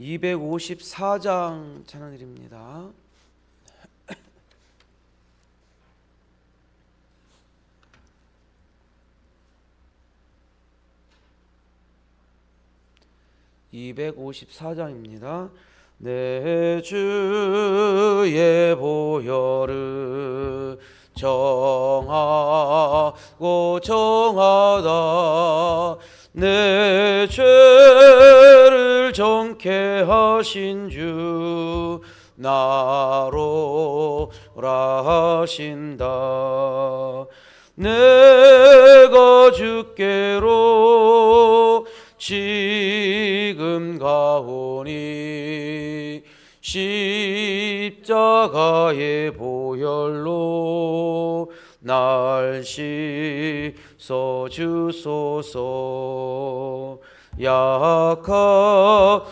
254장 찬양드립니다. (254장입니다) 내 주의 보혈을 정하고 정하다 내 죄를 정케 하신 주 나로 하신다. 내가 주께로 지금 가오니 십자가의 보혈로 날 씻어 주소서 약하고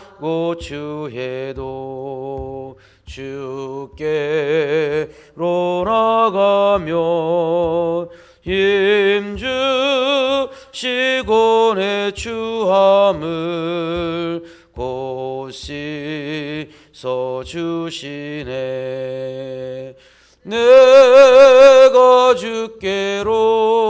주해도 주께로 나가면 힘주시고 내곧 씻어 주시네. 내가 주께로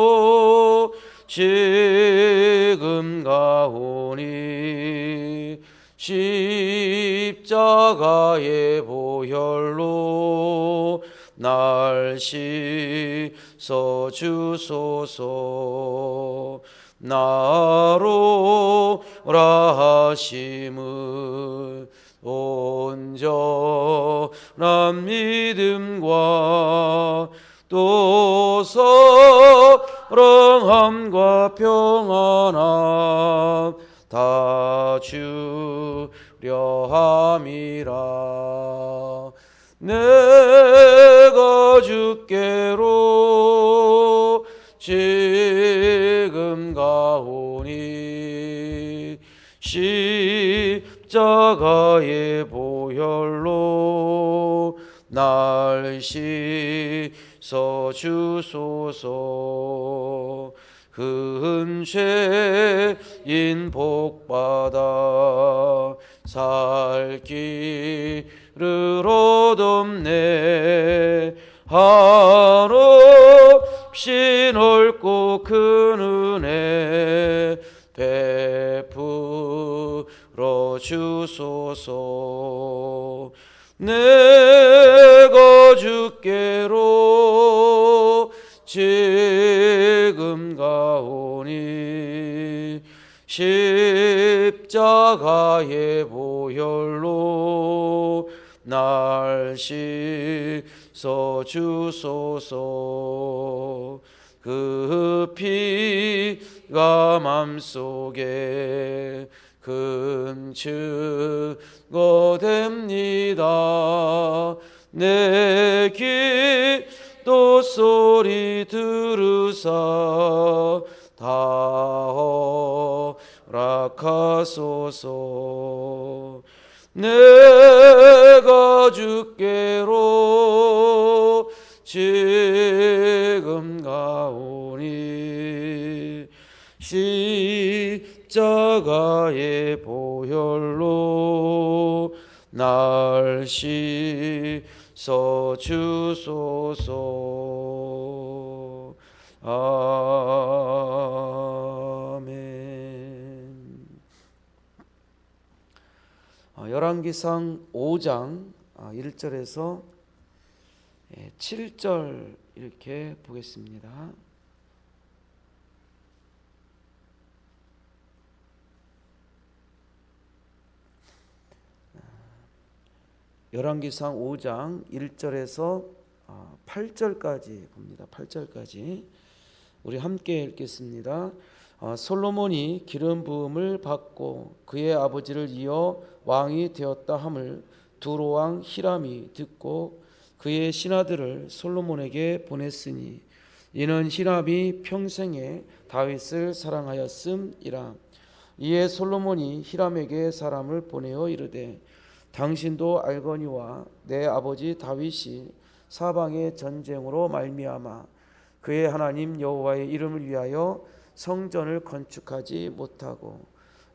십자가의 보혈로 날 씻어 주소서. 나로라 하심을 온전한 믿음과 또 사랑함과 평안함 다 주려 함이라. 내가 주께로 지금 가오니 십자가의 보혈로 날 씻어 주소서 큰 죄인 복받아 살 길을 얻었네 한없이 넓고 큰 은혜 베풀어 주소서. 내가 주께 십자가의 보혈로 날 씻어 주소서. 그 피가 맘속에 큰 증거 됩니다. 내 기도 소리 들으사 다 허락하소서. 내가 주께로 지금 가오니 십자가의 보혈로 날 씻어 주소서. 아멘 아, 열왕기상 5장 1절에서 7절 이렇게 보겠습니다. 열왕기상 5장 1절에서 8절까지 봅니다. 8절까지 우리 함께 읽겠습니다. 아, 솔로몬이 기름 부음을 받고 그의 아버지를 이어 왕이 되었다 함을 두로 왕 히람이 듣고 그의 신하들을 솔로몬에게 보냈으니 이는 히람이 평생에 다윗을 사랑하였음이라. 이에 솔로몬이 히람에게 사람을 보내어 이르되 당신도 알거니와 내 아버지 다윗이 사방의 전쟁으로 말미암아 그의 하나님 여호와의 이름을 위하여 성전을 건축하지 못하고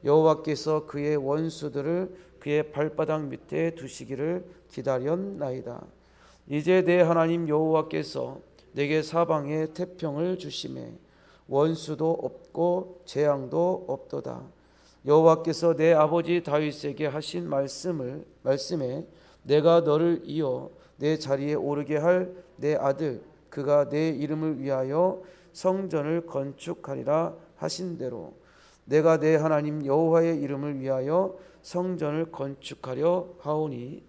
여호와께서 그의 원수들을 그의 발바닥 밑에 두시기를 기다렸나이다. 이제 내 하나님 여호와께서 내게 사방에 태평을 주심에 원수도 없고 재앙도 없도다. 여호와께서 내 아버지 다윗에게 하신 말씀을 말씀에 내가 너를 이어 내 자리에 오르게 할 내 아들 그가 내 이름을 위하여 성전을 건축하리라 하신 대로 내가 내 하나님 여호와의 이름을 위하여 성전을 건축하려 하오니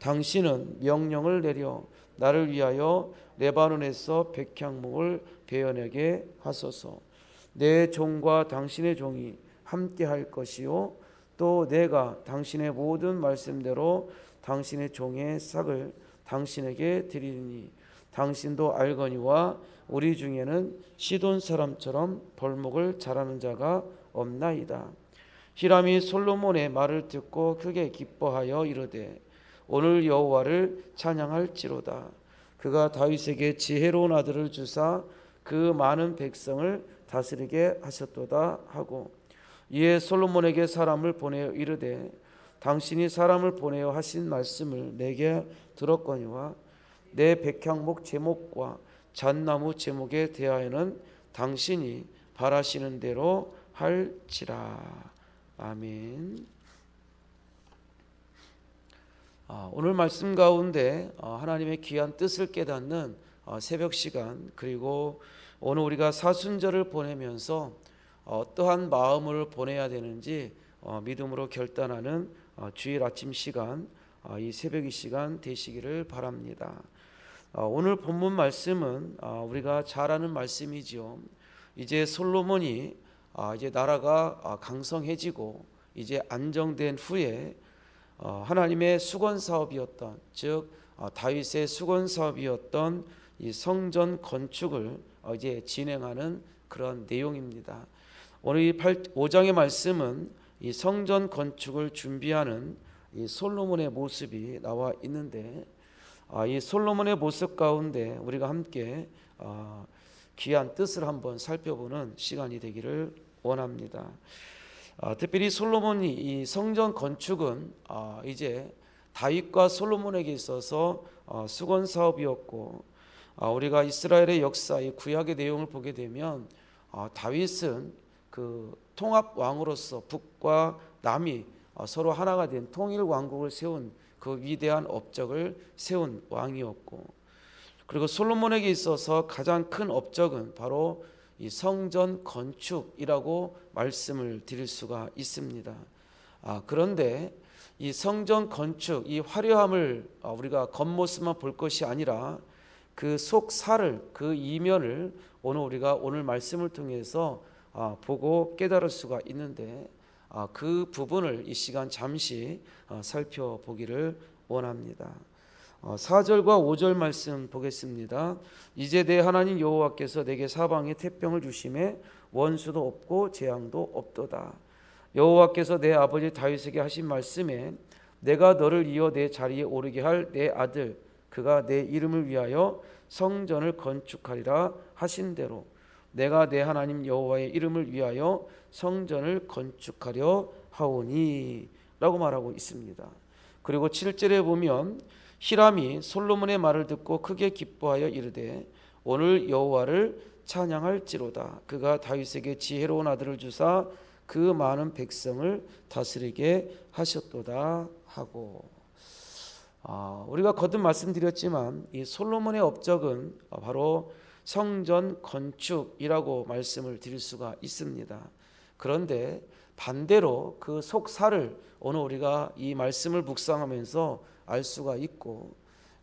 당신은 명령을 내려 나를 위하여 레바논에서 백향목을 베어내게 하소서. 내 종과 당신의 종이 함께 할 것이요 또 내가 당신의 모든 말씀대로 당신의 종의 싹을 당신에게 드리니 당신도 알거니와 우리 중에는 시돈 사람처럼 벌목을 잘하는 자가 없나이다. 히람이 솔로몬의 말을 듣고 크게 기뻐하여 이르되 오늘 여호와를 찬양할지로다. 그가 다윗에게 지혜로운 아들을 주사 그 많은 백성을 다스리게 하셨도다 하고 이에 솔로몬에게 사람을 보내어 이르되 당신이 사람을 보내어 하신 말씀을 내게 들었거니와 내 백향목 제목과 잣나무 제목에 대하여는 당신이 바라시는 대로 할지라 아멘. 아, 오늘 말씀 가운데 어, 하나님의 귀한 뜻을 깨닫는 어, 새벽 시간 그리고 오늘 우리가 사순절을 보내면서 어떠한 마음을 보내야 되는지 어, 믿음으로 결단하는 어, 주일 아침 시간 어, 이 새벽 이 시간 되시기를 바랍니다. 어, 오늘 본문 말씀은 어, 우리가 잘 아는 말씀이지요. 이제 솔로몬이 아, 이제 나라가 아, 강성해지고 이제 안정된 후에 어, 하나님의 수건 사업이었던 즉 어, 다윗의 수건 사업이었던 이 성전 건축을 어, 이제 진행하는 그런 내용입니다. 오늘 이 8, 5장의 말씀은 이 성전 건축을 준비하는 이 솔로몬의 모습이 나와 있는데 아, 이 솔로몬의 모습 가운데 우리가 함께 아, 귀한 뜻을 한번 살펴보는 시간이 되기를 원합니다. 아, 특별히 솔로몬이 이 성전 건축은 아, 이제 다윗과 솔로몬에게 있어서 어, 수건 사업이었고 아, 우리가 이스라엘의 역사 이 구약의 내용을 보게 되면 아, 다윗은 그 통합 왕으로서 북과 남이 어, 서로 하나가 된 통일 왕국을 세운 그 위대한 업적을 세운 왕이었고 그리고 솔로몬에게 있어서 가장 큰 업적은 바로 이 성전 건축이라고 말씀을 드릴 수가 있습니다. 아, 그런데 이 성전 건축, 이 화려함을 아, 우리가 겉모습만 볼 것이 아니라 그 속살을, 그 이면을 오늘 우리가 오늘 말씀을 통해서 아, 보고 깨달을 수가 있는데 아, 그 부분을 이 시간 잠시 어, 살펴보기를 원합니다. 어, 4절과 5절 말씀 보겠습니다. 이제 내 하나님 여호와께서 내게 사방에 태평을 주심에 원수도 없고 재앙도 없도다. 여호와께서 내 아버지 다윗에게 하신 말씀에 내가 너를 이어 내 자리에 오르게 할 내 아들 그가 내 이름을 위하여 성전을 건축하리라 하신 대로 내가 내 하나님 여호와의 이름을 위하여 성전을 건축하려 하오니라고 말하고 있습니다. 그리고 7절에 보면 히람이 솔로몬의 말을 듣고 크게 기뻐하여 이르되 오늘 여호와를 찬양할지로다 그가 다윗에게 지혜로운 아들을 주사 그 많은 백성을 다스리게 하셨도다 하고 아, 우리가 거듭 말씀드렸지만 이 솔로몬의 업적은 바로 성전 건축이라고 말씀을 드릴 수가 있습니다. 그런데 반대로 그 속살을 오늘 우리가 이 말씀을 묵상하면서 알 수가 있고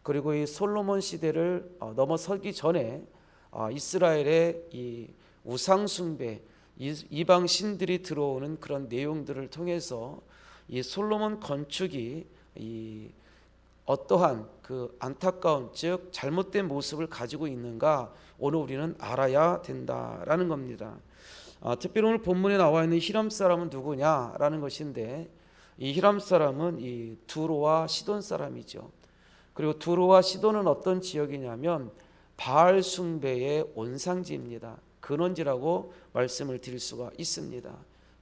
그리고 이 솔로몬 시대를 어, 넘어서기 전에 아, 이스라엘의 이 우상 숭배 이방 신들이 들어오는 그런 내용들을 통해서 이 솔로몬 건축이 이 어떠한 그 안타까운 즉 잘못된 모습을 가지고 있는가 오늘 우리는 알아야 된다라는 겁니다. 아, 특별히 오늘 본문에 나와 있는 히람 사람은 누구냐라는 것인데 이 히람 사람은 이 두로와 시돈 사람이죠. 그리고 두로와 시돈은 어떤 지역이냐면 바알 숭배의 온상지입니다. 근원지라고 말씀을 드릴 수가 있습니다.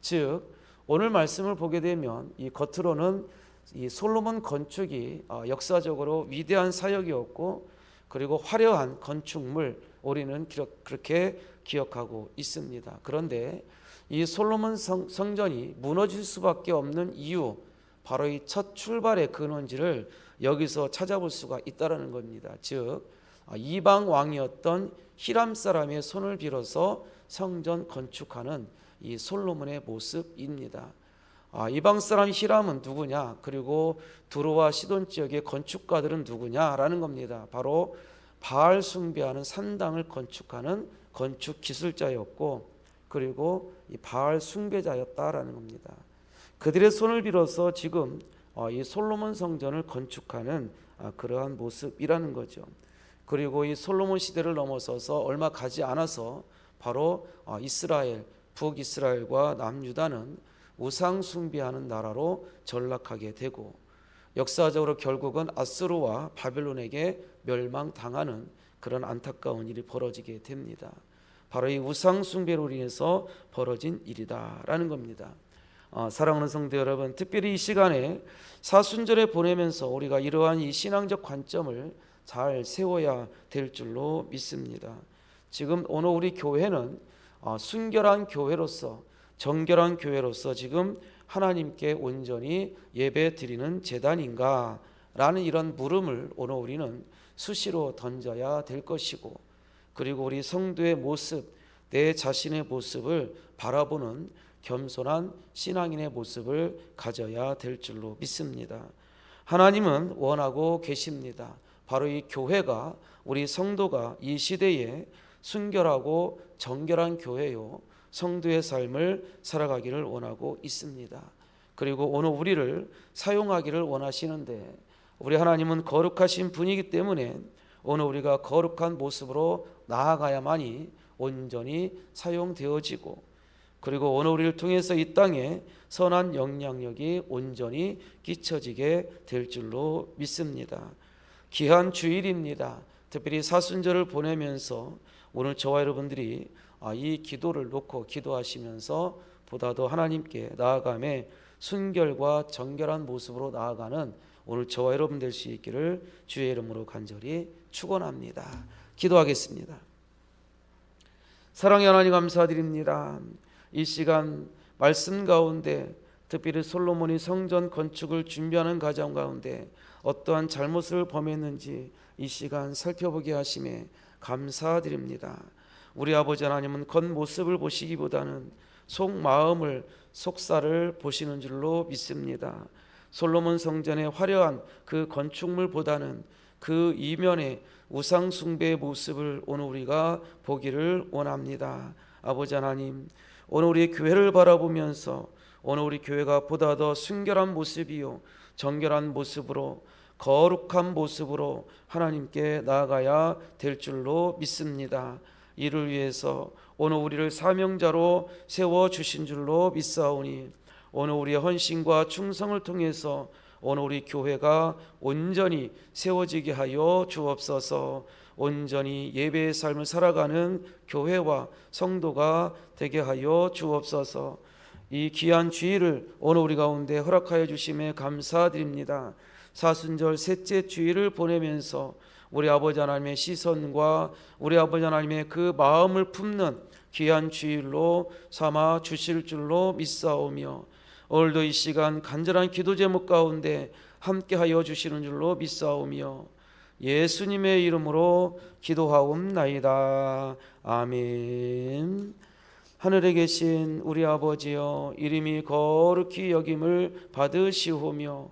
즉 오늘 말씀을 보게 되면 이 겉으로는 이 솔로몬 건축이 어, 역사적으로 위대한 사역이었고 그리고 화려한 건축물 우리는 그렇게 기억하고 있습니다. 그런데 이 솔로몬 성, 성전이 무너질 수밖에 없는 이유 바로 이 첫 출발의 근원지를 여기서 찾아볼 수가 있다라는 겁니다. 즉 아, 이방 왕이었던 히람 사람의 손을 빌어서 성전 건축하는 이 솔로몬의 모습입니다. 아, 이방 사람 히람은 누구냐? 그리고 두로와 시돈 지역의 건축가들은 누구냐라는 겁니다. 바로 바알 숭배하는 산당을 건축하는 건축 기술자였고 그리고 이 바알 숭배자였다라는 겁니다. 그들의 손을 빌어서 지금 어, 이 솔로몬 성전을 건축하는 아, 그러한 모습이라는 거죠. 그리고 이 솔로몬 시대를 넘어서서 얼마 가지 않아서 바로 어, 이스라엘 북이스라엘과 남유다는 우상 숭배하는 나라로 전락하게 되고 역사적으로 결국은 아스루와 바벨론에게 멸망당하는 그런 안타까운 일이 벌어지게 됩니다. 바로 이 우상 숭배로 인해서 벌어진 일이다라는 겁니다. 어, 사랑하는 성도 여러분, 특별히 이 시간에 사순절에 보내면서 우리가 이러한 이 신앙적 관점을 잘 세워야 될 줄로 믿습니다. 지금 오늘 우리 교회는 어, 순결한 교회로서 정결한 교회로서 지금 하나님께 온전히 예배 드리는 재단인가 라는 이런 물음을 오늘 우리는 수시로 던져야 될 것이고 그리고 우리 성도의 모습, 내 자신의 모습을 바라보는 겸손한 신앙인의 모습을 가져야 될 줄로 믿습니다. 하나님은 원하고 계십니다. 바로 이 교회가 우리 성도가 이 시대에 순결하고 정결한 교회요 성도의 삶을 살아가기를 원하고 있습니다. 그리고 오늘 우리를 사용하기를 원하시는데 우리 하나님은 거룩하신 분이기 때문에 오늘 우리가 거룩한 모습으로 나아가야만이 온전히 사용되어지고 그리고 오늘 우리를 통해서 이 땅에 선한 영향력이 온전히 끼쳐지게 될 줄로 믿습니다. 귀한 주일입니다. 특별히 사순절을 보내면서 오늘 저와 여러분들이 아, 이 기도를 놓고 기도하시면서 보다 더 하나님께 나아감에 순결과 정결한 모습으로 나아가는 오늘 저와 여러분 될 수 있기를 주의 이름으로 간절히 축원합니다. 기도하겠습니다. 사랑의 하나님 감사드립니다. 이 시간 말씀 가운데 특별히 솔로몬이 성전 건축을 준비하는 과정 가운데 어떠한 잘못을 범했는지 이 시간 살펴보게 하심에 감사드립니다. 우리 아버지 하나님은 겉모습을 보시기보다는 속마음을 속살을 보시는 줄로 믿습니다. 솔로몬 성전의 화려한 그 건축물보다는 그 이면의 우상 숭배의 모습을 오늘 우리가 보기를 원합니다. 아버지 하나님, 오늘 우리 교회를 바라보면서 오늘 우리 교회가 보다 더 순결한 모습이요 정결한 모습으로 거룩한 모습으로 하나님께 나아가야 될 줄로 믿습니다. 이를 위해서 오늘 우리를 사명자로 세워 주신 줄로 믿사오니 오늘 우리의 헌신과 충성을 통해서 오늘 우리 교회가 온전히 세워지게 하여 주옵소서. 온전히 예배의 삶을 살아가는 교회와 성도가 되게 하여 주옵소서. 이 귀한 주일을 오늘 우리 가운데 허락하여 주심에 감사드립니다. 사순절 셋째 주일을 보내면서 우리 아버지 하나님의 시선과 우리 아버지 하나님의 그 마음을 품는 귀한 주일로 삼아 주실 줄로 믿사오며 오늘도 이 시간 간절한 기도 제목 가운데 함께하여 주시는 줄로 믿사오며 예수님의 이름으로 기도하옵나이다. 아멘. 하늘에 계신 우리 아버지여 이름이 거룩히 여김을 받으시오며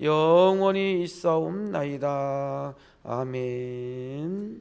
영원히 있사옵나이다. 아멘